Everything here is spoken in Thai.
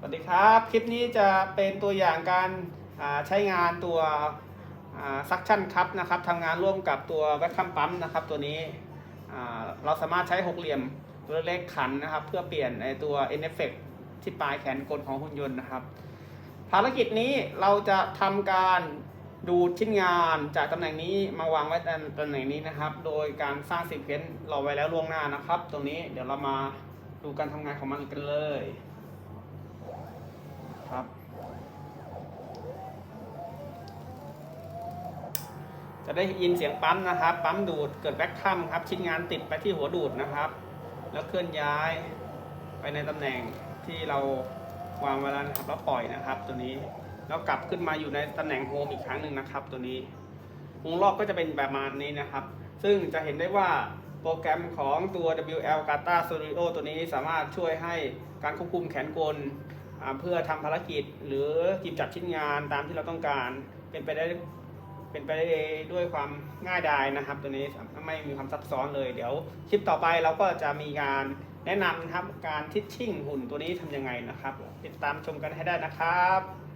สวัสดีครับ คลิปนี้จะเป็นตัวอย่างการใช้งานตัวซักชั่นคัพนะครับทำงานร่วมกับตัวแวคคัมปั๊มนะครับตัวนี้เราสามารถใช้หกเหลี่ยมตัวเล็กขันนะครับ เพื่อเปลี่ยนไอตัว n f f ที่ปลายแขนกลของหุ่นยนต์นะครับ ภารกิจนี้เราจะทำการดูดชิ้นงานจากตำแหน่งนี้มาวางไว้ในตำแหน่งนี้นะครับ โดยการสร้างซีเควนต์เราไว้แล้วล่วงหน้านะครับ ตรงนี้เดี๋ยวเรามาดูการทำงานของมันกันเลย จะได้ยินเสียงปั๊มนะครับ ปั๊มดูดเกิดแบ็คคัมครับ ชิ้นงานติดไปที่หัวดูดนะครับ แล้วเคลื่อนย้ายไปในตำแหน่งที่เราวางไว้แล้วนะครับแล้วปล่อยนะครับตัวนี้แล้วกลับขึ้นมาอยู่ในตำแหน่งโฮมอีกครั้งหนึ่งนะครับ ตัวนี้วงรอบก็จะเป็นประมาณนี้นะครับ ซึ่งจะเห็นได้ว่าโปรแกรมของตัว WL Gata Studio ตัวนี้สามารถช่วยให้การควบคุมแขนกลเพื่อทำภารกิจ หรือหยิบจับชิ้นงานตามที่เราต้องการเป็นไปได้ เป็นไปได้ด้วยความง่ายดายนะครับ ตัวนี้ไม่มีความซับซ้อนเลย เดี๋ยวคลิปต่อไปเราก็จะมีการแนะนำนะครับการทิชชิ่งหุ่นตัวนี้ทำยังไงนะครับ ติดตามชมกันให้ได้นะครับ